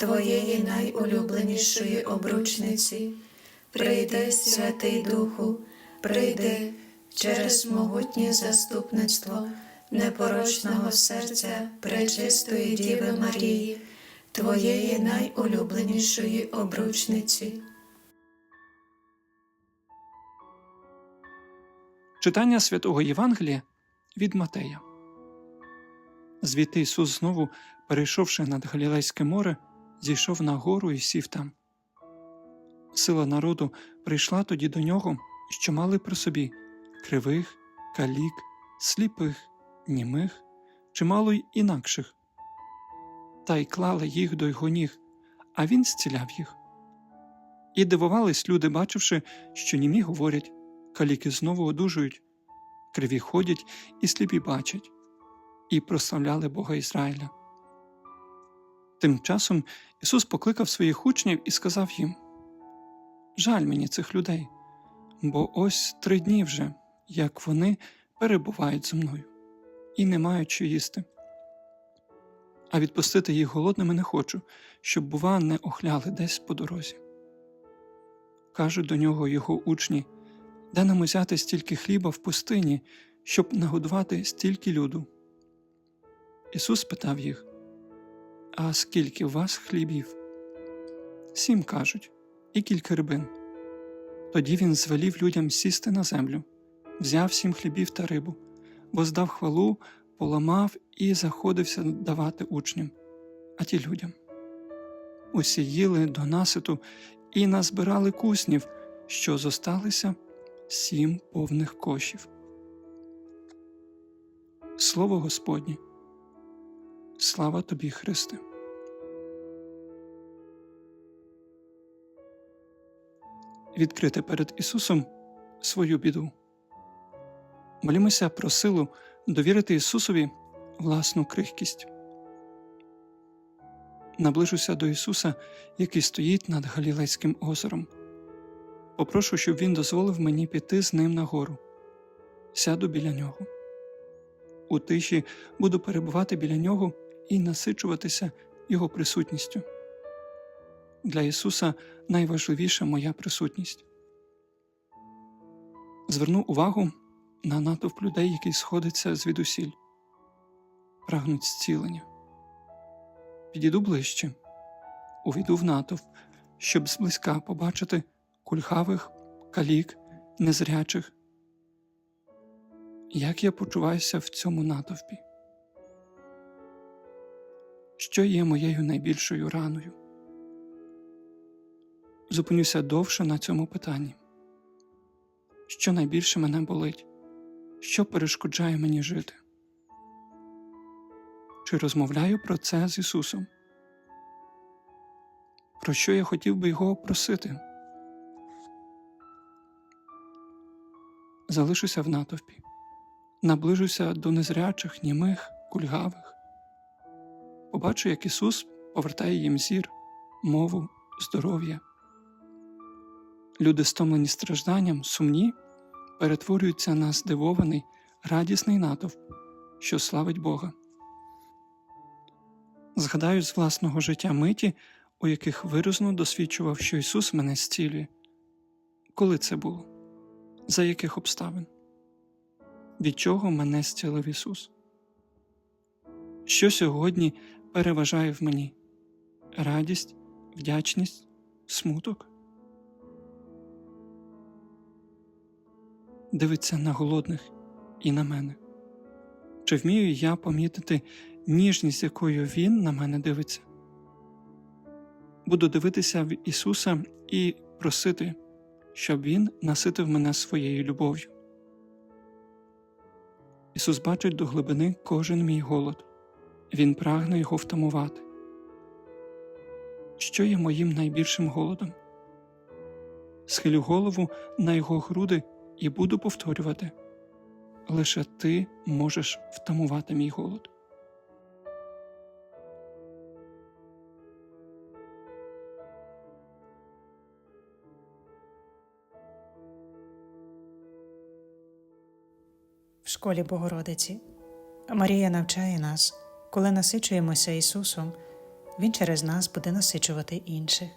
Твоєї найулюбленішої обручниці. Прийди, Святий Духу, прийди через могутнє заступництво непорочного серця Пречистої Діви Марії, Твоєї найулюбленішої обручниці. Читання святого Євангелія від Матея. Звідти Ісус знову, перейшовши над Галілейське море, зійшов на гору і сів там. Сила народу прийшла тоді до нього, що мали при собі кривих, калік, сліпих, німих, чимало й інакших. Та й клали їх до його ніг, а він зціляв їх. І дивувались люди, бачивши, що німі говорять, каліки знову одужують, криві ходять і сліпі бачать, і прославляли Бога Ізраїля. Тим часом Ісус покликав своїх учнів і сказав їм Жаль мені цих людей, бо ось три дні вже, як вони перебувають зі мною, і не мають що їсти. А відпустити їх голодними не хочу, щоб, бува, не охляли десь по дорозі. Кажуть до нього його учні де нам узяти стільки хліба в пустині, щоб нагодувати стільки люду. Ісус питав їх А скільки у вас хлібів? Сім кажуть, і кілька рибин. Тоді він звелів людям сісти на землю, взяв сім хлібів та рибу, воздав хвалу, поламав і заходився давати учням, а ті людям. Усі їли до наситу і назбирали куснів, що зосталися сім повних кошів. Слово Господнє. Слава тобі, Христе. Відкрити перед Ісусом свою біду. Молімося про силу довірити Ісусові власну крихкість. Наближуся до Ісуса, який стоїть над Галілейським озером. Попрошу, щоб він дозволив мені піти з ним на гору. Сяду біля нього. У тиші буду перебувати біля нього і насичуватися Його присутністю. Для Ісуса найважливіша моя присутність. Зверну увагу на натовп людей, який сходиться звідусіль, прагнуть зцілення. Підійду ближче, увійду в натовп, щоб зблизька побачити кульгавих, калік, незрячих. Як я почуваюся в цьому натовпі? Що є моєю найбільшою раною? Зупинюся довше на цьому питанні. Що найбільше мене болить? Що перешкоджає мені жити? Чи розмовляю про це з Ісусом? Про що я хотів би Його просити? залишуся в натовпі, наближуся до незрячих, німих, кульгавих. Побачу, як Ісус повертає їм зір, мову, здоров'я. Люди, стомлені стражданням, сумні, перетворюються на здивований, радісний натовп, що славить Бога. Згадаю з власного життя миті, у яких виразно досвідчував, що Ісус мене зцілює. Коли це було? За яких обставин? Від чого мене зцілив Ісус? Що сьогодні переважає в мені радість, вдячність, смуток? Дивиться на голодних і на мене. Чи вмію я помітити ніжність, якою Він на мене дивиться? Буду дивитися в Ісуса і просити щоб Він наситив мене своєю любов'ю. Ісус бачить до глибини кожен мій голод, Він прагне його втамувати. що є моїм найбільшим голодом. Схилю голову на його груди і буду повторювати лише ти можеш втамувати мій голод. В школі Богородиці Марія навчає нас, коли насичуємося Ісусом, Він через нас буде насичувати інших.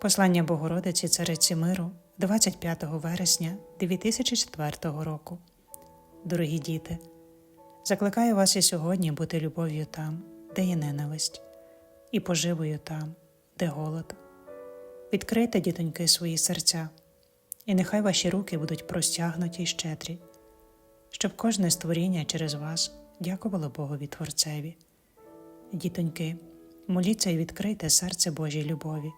Послання Богородиці Цариці Миру 25 вересня 2004 року. Дорогі діти, закликаю вас і сьогодні бути любов'ю там, де є ненависть, і поживою там, де голод. Відкрийте, дітоньки, свої серця, і нехай ваші руки будуть простягнуті й щедрі щоб кожне створіння через вас дякувало Богові Творцеві. Дітоньки, моліться і відкрийте серце Божій любові,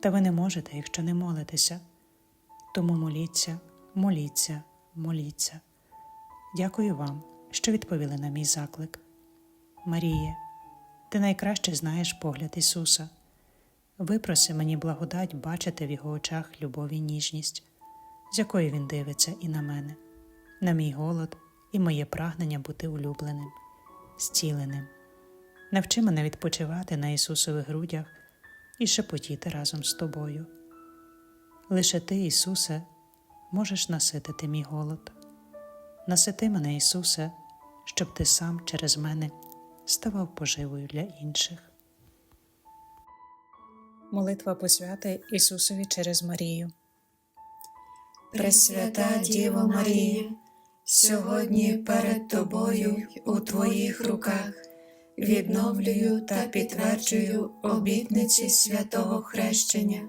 та ви не можете, якщо не молитеся. Тому моліться, моліться, моліться. Дякую вам, що відповіли на мій заклик. Маріє, ти найкраще знаєш погляд Ісуса. Випроси мені благодать бачити в Його очах любов і ніжність, з якою Він дивиться і на мене на мій голод і моє прагнення бути улюбленим, зціленим. Навчи мене відпочивати на Ісусових грудях і шепотіти разом з тобою. Лише ти, Ісусе, можеш наситити мій голод. Насити мене, Ісусе, щоб ти сам через мене ставав поживою для інших. Молитва посвяти Ісусові через Марію. Пресвята Діво Марія, сьогодні перед Тобою у Твоїх руках відновлюю та підтверджую обітниці святого хрещення,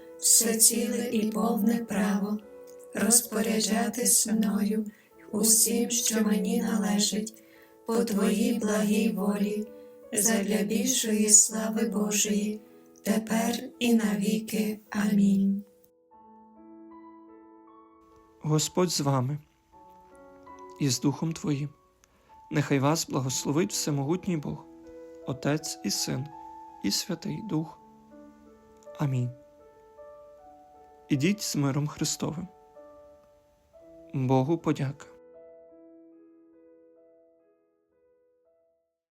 все ціле і повне право, розпоряджатись мною усім, що мені належить, по твоїй благій волі, задля більшої слави Божої, тепер і навіки. Амінь. Господь з вами і з Духом Твоїм. Нехай вас благословить Всемогутній Бог, Отець і Син, і Святий Дух. Амінь. Ідіть з миром Христовим. Богу подяка.